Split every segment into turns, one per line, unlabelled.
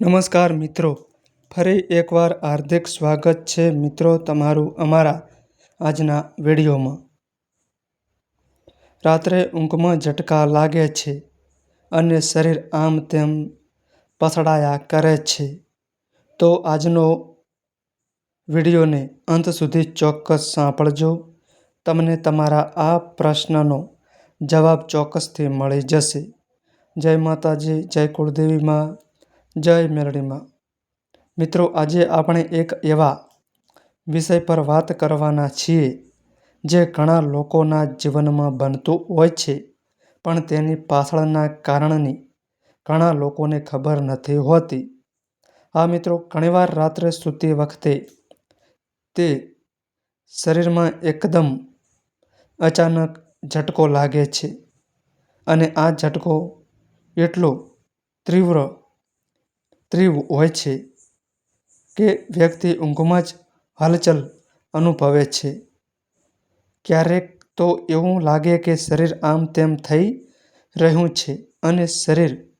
નમસ્કાર મિત્રો. ફરી એકવાર હાર્દિક સ્વાગત છે મિત્રો તમારું અમારા આજના વિડીયોમાં. રાત્રે ઊંઘમાં ઝટકા લાગે છે અને શરીર આમ તેમ પસડાયા કરે છે. તો આજનો વિડીયોને અંત સુધી ચોક્કસ સાંભળજો. તમને તમારા આ પ્રશ્નનો જવાબ ચોક્કસથી મળી જશે. જય માતાજી, જય કુળદેવીમાં જય મેરડીમાં. મિત્રો, આજે આપણે એક એવા વિષય પર વાત કરવાના છીએ જે ઘણા લોકોના જીવનમાં બનતું હોય છે, પણ તેની પાછળના કારણની ઘણા લોકોને ખબર નથી હોતી. આ મિત્રો, ઘણીવાર રાત્રે સૂતી વખતે તે શરીરમાં એકદમ અચાનક ઝટકો લાગે છે અને આ ઝટકો એટલો તીવ્ર તીવ્ર હોય છે કે વ્યક્તિ ઊંઘમાં જ હલચલ અનુભવે છે. ક્યારેક તો એવું લાગે કે શરીર આમ તેમ થઈ રહ્યું છે અને શરીર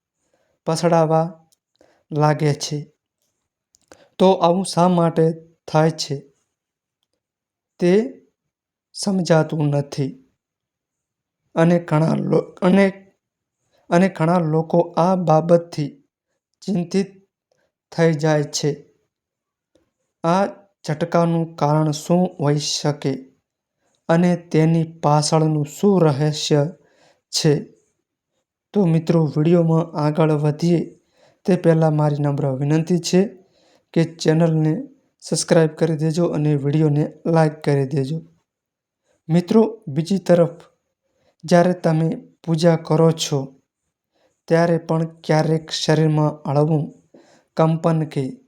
પસડાવા લાગે છે. તો આવું શા માટે થાય છે? તે સમજાતું નથી. અને ઘણા અને અને ઘણા લોકો આ બાબતથી ચિંતિત થઈ જાય છે. આ ઝટકાનું કારણ શું હોઈ શકે અને તેની પાછળનું શું રહસ્ય છે? તો મિત્રો, વિડીયોમાં આગળ વધીએ. તે પહેલાં મારી નમ્ર વિનંતી છે કે ચેનલને સબસ્ક્રાઈબ કરી દેજો અને વિડીયોને લાઈક કરી દેજો. મિત્રો, બીજી તરફ, જ્યારે તમે પૂજા કરો છો, ત્યારે પણ ક્યારેક શરીરમાં હળવું કંપન કે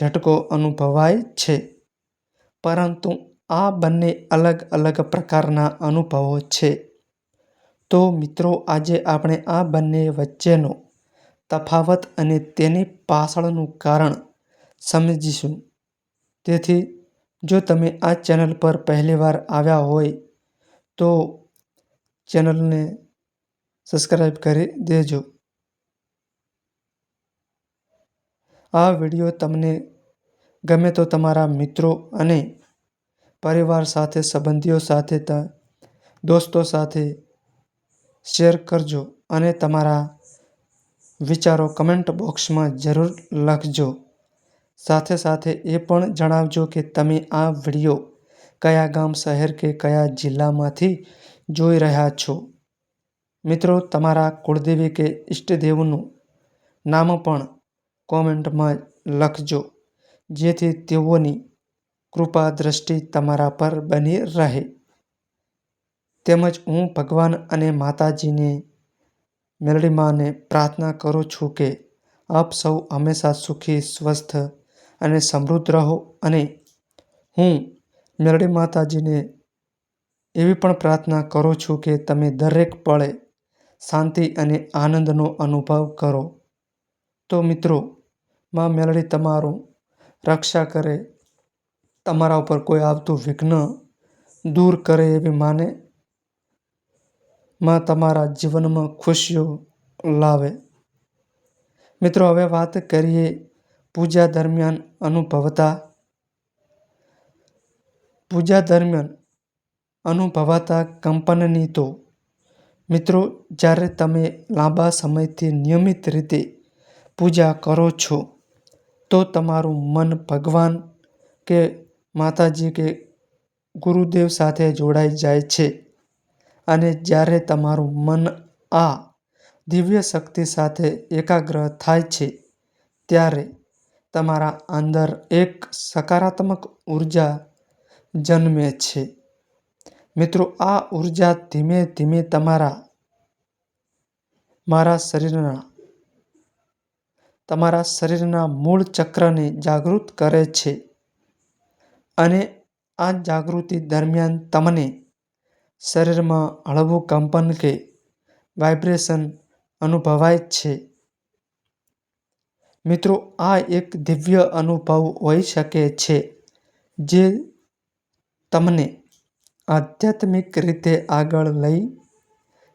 ઝટકો અનુભવાય છે. પરંતુ આ બંને અલગ અલગ પ્રકારના અનુભવો છે. તો મિત્રો, આજે આપણે આ બંને વચ્ચેનો તફાવત અને તેની પાછળનું કારણ સમજીશું. તેથી, જો તમે આ ચેનલ પર પહેલીવાર આવ્યા હોય, તો ચેનલને સબસ્ક્રાઈબ કરી દેજો. આ વીડિયો તમને ગમે તો તમારા મિત્રો અને પરિવાર સાથે, સંબંધીઓ સાથે દોસ્તો સાથે શેર કરજો અને તમારા વિચારો કમેન્ટ બોક્સમાં જરૂર લખજો. સાથે સાથે એ પણ જણાવજો કે તમે આ વીડિયો કયા ગામ, શહેર કે કયા જિલ્લામાંથી જોઈ રહ્યા છો. મિત્રો, તમારા કુળદેવી કે ઈષ્ટદેવનું નામ પણ કોમેન્ટમાં લખજો, જેથી તેઓની કૃપા દ્રષ્ટિ તમારા પર બની રહે. તેમજ હું ભગવાન અને માતાજીને મેરડીમાને પ્રાર્થના કરું છું કે આપ સૌ હંમેશા સુખી, સ્વસ્થ અને સમૃદ્ધ રહો અને હું મેરડી માતાજીને એવી પણ પ્રાર્થના કરું છું કે તમે દરેક પળે શાંતિ અને આનંદનો અનુભવ કરો. તો મિત્રો માં મેલડી તમારું રક્ષા કરે, તમારા ઉપર કોઈ આવતું વિઘ્ન દૂર કરે એવી માને, માં તમારા જીવનમાં ખુશીઓ લાવે. મિત્રો, હવે વાત કરીએ પૂજા દરમિયાન અનુભવતા. પૂજા દરમિયાન અનુભવાતા કંપનની તો, મિત્રો, જ્યારે તમે લાંબા સમયથી નિયમિત રીતે પૂજા કરો છો તો તમારું મન ભગવાન કે માતાજી કે ગુરુદેવ સાથે જોડાઈ જાય છે. અને જ્યારે તમારું મન આ દિવ્ય શક્તિ સાથે એકાગ્ર થાય છે, ત્યારે તમારા અંદર એક સકારાત્મક ઊર્જા જન્મે છે. મિત્રો, આ ઊર્જા ધીમે ધીમે તમારા, મારા શરીરના તમારા શરીરના મૂળ ચક્રને જાગૃત કરે છે. અને આ જાગૃતિ દરમિયાન તમને શરીરમાં હળવું કંપન કે વાઇબ્રેશન અનુભવાય છે. મિત્રો, આ એક દિવ્ય અનુભવ હોઈ શકે છે જે તમને આધ્યાત્મિક રીતે આગળ લઈ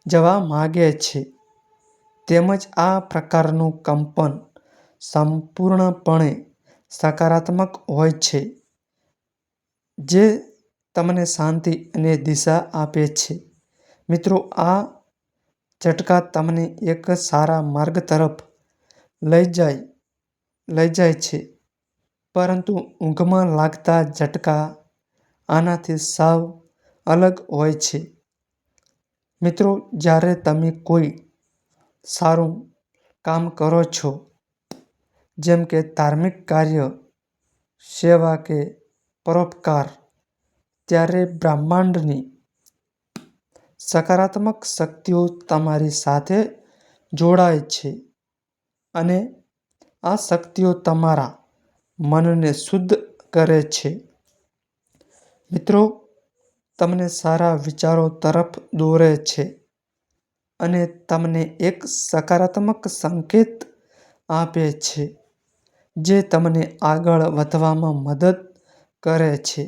જવા માગે છે. તેમજ આ પ્રકારનું કંપન સંપૂર્ણપણે સકારાત્મક હોય છે, જે તમને શાંતિ અને દિશા આપે છે. મિત્રો, આ ઝટકા તમને એક સારા માર્ગ તરફ લઈ જાય લઈ જાય છે, પરંતુ ઊંઘમાં લાગતા ઝટકા આનાથી સાવ અલગ હોય છે. મિત્રો, જ્યારે તમે કોઈ સારું કામ કરો છો જેમ કે ધાર્મિક કાર્ય, સેવા કે પરોપકાર ત્યારે બ્રહ્માંડની સકારાત્મક શક્તિઓ તમારી સાથે જોડાય છે અને આ શક્તિઓ તમારા મનને શુદ્ધ કરે છે. મિત્રો તમને સારા વિચારો તરફ દોરે છે અને તમને એક સકારાત્મક સંકેત આપે છે જે તમને આગળ વધવામાં મદદ કરે છે.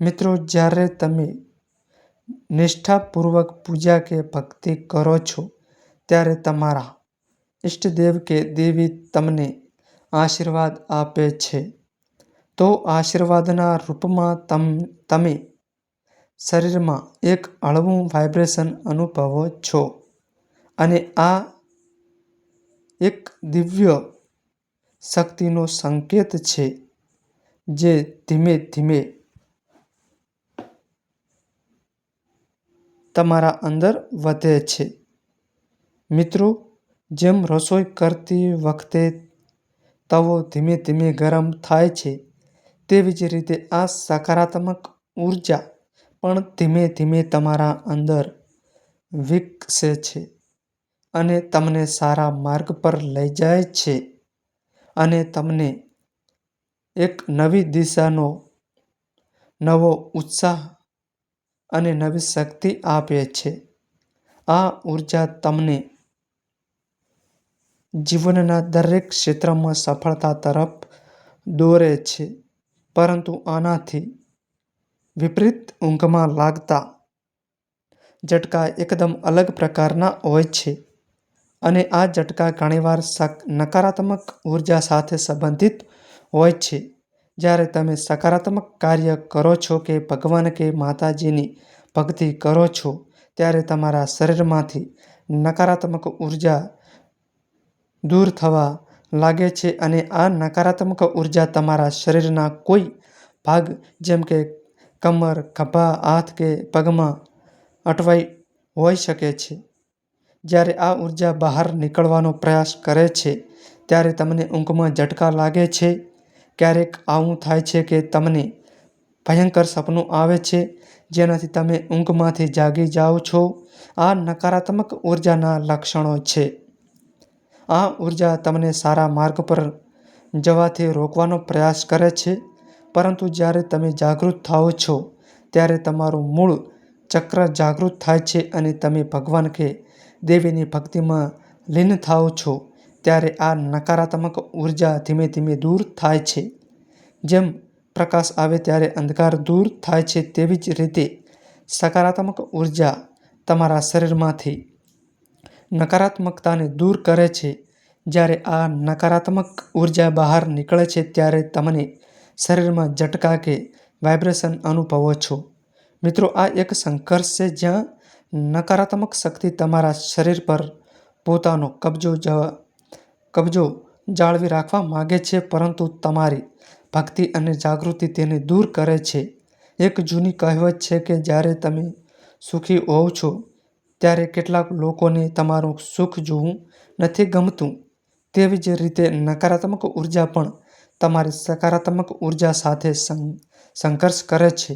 મિત્રો, જ્યારે તમે નિષ્ઠાપૂર્વક પૂજા કે ભક્તિ કરો છો, ત્યારે તમારા ઈષ્ટદેવ કે દેવી તમને આશીર્વાદ આપે છે તો આશીર્વાદના રૂપમાં તમ, તમે શરીરમાં એક હળવું વાઇબ્રેશન અનુભવો છો અને આ એક દિવ્ય શક્તિનો સંકેત છે, જે ધીમે ધીમે તમારા અંદર વધે છે. મિત્રો, જેમ રસોઈ કરતી વખતે તવો ધીમે ધીમે ગરમ થાય છે, તેવી જ રીતે આ સકારાત્મક ઊર્જા પણ ધીમે ધીમે તમારા અંદર વિકસે છે અને તમને સારા માર્ગ પર લઈ જાય છે અને તમને એક નવી દિશાનો નવો ઉત્સાહ અને નવી શક્તિ આપે છે. આ ઊર્જા તમને જીવનના દરેક ક્ષેત્રમાં સફળતા તરફ દોરે છે, પરંતુ આનાથી વિપરીત ઊંઘમાં લાગતા ઝટકા એકદમ અલગ પ્રકારના હોય છે અને આ ઝટકા ઘણીવાર નકારાત્મક ઊર્જા સાથે સંબંધિત હોય છે. જ્યારે તમે સકારાત્મક કાર્ય કરો છો કે ભગવાન કે માતાજીની ભક્તિ કરો છો ત્યારે તમારા શરીરમાંથી નકારાત્મક ઊર્જા દૂર થવા લાગે છે અને આ નકારાત્મક ઊર્જા તમારા શરીરના કોઈ ભાગ જેમ કે કમર, ખભા, હાથ કે પગમાં અટવાઈ હોઈ શકે છે. જ્યારે આ ઊર્જા બહાર નીકળવાનો પ્રયાસ કરે છે, ત્યારે તમને ઊંઘમાં ઝટકા લાગે છે. ક્યારેક આવું થાય છે કે તમને ભયંકર સપનું આવે છે, જેનાથી તમે ઊંઘમાંથી જાગી જાઓ છો. આ નકારાત્મક ઉર્જાના લક્ષણો છે. આ ઊર્જા તમને સારા માર્ગ પર જવાથી રોકવાનો પ્રયાસ કરે છે પરંતુ જ્યારે તમે જાગૃત થાઓ છો, ત્યારે તમારું મૂળ ચક્ર જાગૃત થાય છે અને તમે ભગવાન કે દેવીની ભક્તિમાં લીન થાઓ છો, ત્યારે આ નકારાત્મક ઊર્જા ધીમે ધીમે દૂર થાય છે. જેમ પ્રકાશ આવે ત્યારે અંધકાર દૂર થાય છે તેવી જ રીતે સકારાત્મક ઊર્જા તમારા શરીરમાંથી નકારાત્મકતાને દૂર કરે છે. જ્યારે આ નકારાત્મક ઊર્જા બહાર નીકળે છે ત્યારે તમને શરીરમાં ઝટકા કે વાઇબ્રેશન અનુભવો છો. મિત્રો, આ એક સંઘર્ષ છે જ્યાં નકારાત્મક શક્તિ તમારા શરીર પર પોતાનો કબજો કબજો જાળવી રાખવા માગે છે, પરંતુ તમારી ભક્તિ અને જાગૃતિ તેને દૂર કરે છે. એક જૂની કહેવત છે કે, જ્યારે તમે સુખી હોવ છો, ત્યારે કેટલાક લોકોને તમારું સુખ જોવું નથી ગમતું. તેવી જ રીતે નકારાત્મક ઊર્જા પણ તમારી સકારાત્મક ઊર્જા સાથે સંઘર્ષ કરે છે.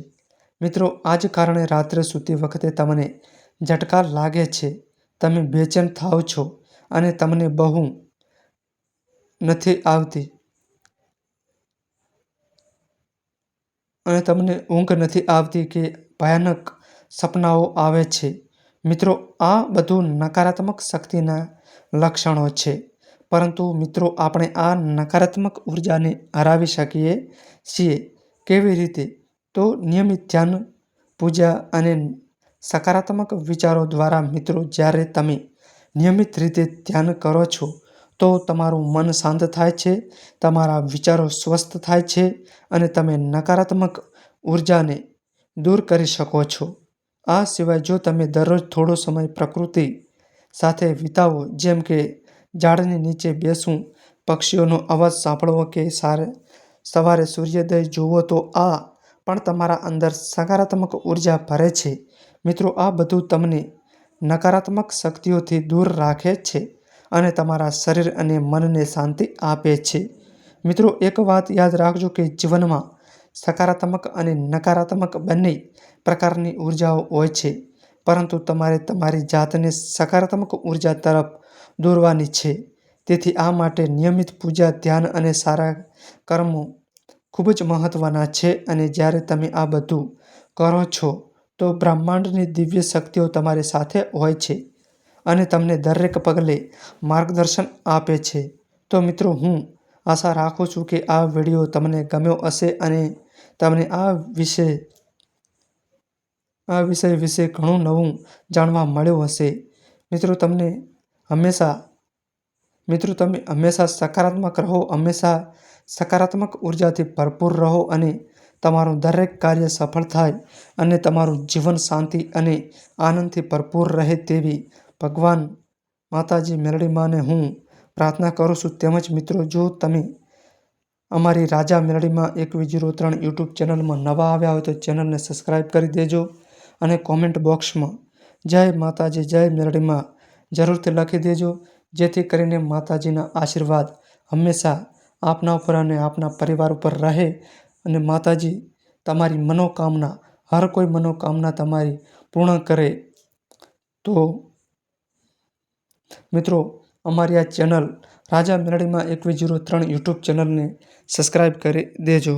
મિત્રો આ જ કારણે રાત્રે સૂતી વખતે તમને ઝટકા લાગે છે, તમે બેચેન થાઓ છો અને તમને બહુ નથી આવતી અને તમને ઊંઘ નથી આવતી કે ભયાનક સપનાઓ આવે છે. મિત્રો આ બધું નકારાત્મક શક્તિના લક્ષણો છે પરંતુ મિત્રો આપણે આ નકારાત્મક ઉર્જાને હરાવી શકીએ છીએ. કેવી રીતે? તો નિયમિત ધ્યાન, પૂજા અને સકારાત્મક વિચારો દ્વારા મિત્રો, જ્યારે તમે નિયમિત રીતે ધ્યાન કરો છો, તો તમારું મન શાંત થાય છે, તમારા વિચારો સ્વસ્થ થાય છે અને તમે નકારાત્મક ઉર્જાને દૂર કરી શકો છો. આ સિવાય જો તમે દરરોજ થોડો સમય પ્રકૃતિ સાથે વિતાવો, જેમ કે ઝાડની નીચે બેસવું, પક્ષીઓનો અવાજ સાંભળવો કે સારે, સવારે સૂર્યોદય જુઓ, તો આ પણ તમારા અંદર સકારાત્મક ઊર્જા ભરે છે. મિત્રો, આ બધું તમને નકારાત્મક શક્તિઓથી દૂર રાખે છે અને તમારા શરીર અને મનને શાંતિ આપે છે. મિત્રો, એક વાત યાદ રાખજો કે જીવનમાં સકારાત્મક અને નકારાત્મક બંને પ્રકારની ઉર્જાઓ હોય છે, પરંતુ તમારે તમારી જાતને સકારાત્મક ઊર્જા તરફ દોરવાની છે. તેથી આ માટે નિયમિત પૂજા, ધ્યાન અને સારા કર્મો ખૂબ જ મહત્ત્વના છે અને જ્યારે તમે આ બધું કરો છો તો બ્રહ્માંડની દિવ્ય શક્તિઓ તમારી સાથે હોય છે અને તમને દરેક પગલે માર્ગદર્શન આપે છે. તો મિત્રો, હું આશા રાખું છું કે આ વીડિયો તમને ગમ્યો હશે અને તમને આ વિશે, આ વિષય વિશે ઘણું નવું જાણવા મળ્યું હશે. મિત્રો, તમને હંમેશા, મિત્રો, તમે હંમેશા સકારાત્મક રહો, હંમેશા સકારાત્મક ઉર્જાથી ભરપૂર રહો અને તમારું દરેક કાર્ય સફળ થાય અને તમારું જીવન શાંતિ અને આનંદથી ભરપૂર રહે તેવી ભગવાન માતાજી મેલડી માને હું પ્રાર્થના કરું છું. તેમજ મિત્રો, જો તમે અમારી રાજા મેલડીમાં એક જીરો ત્રણ યુટ્યુબ ચેનલમાં નવા આવ્યા હોય તો ચેનલને સબસ્ક્રાઈબ કરી દેજો અને કોમેન્ટ બોક્સમાં જય માતાજી, જય મેલડીમાં જરૂરથી લખી દેજો. જેથી કરીને માતાજીના આશીર્વાદ હંમેશા આપના ઉપર અને આપના પરિવાર ઉપર રહે અને માતાજી તમારી મનોકામના, હર કોઈ મનોકામના તમારી પૂર્ણ કરે. તો મિત્રો, અમારી આ ચેનલ રાજા મેલડીમાં એકવીસ જીરો ત્રણ યુટ્યુબ ચેનલને સબસ્ક્રાઈબ કરી દેજો.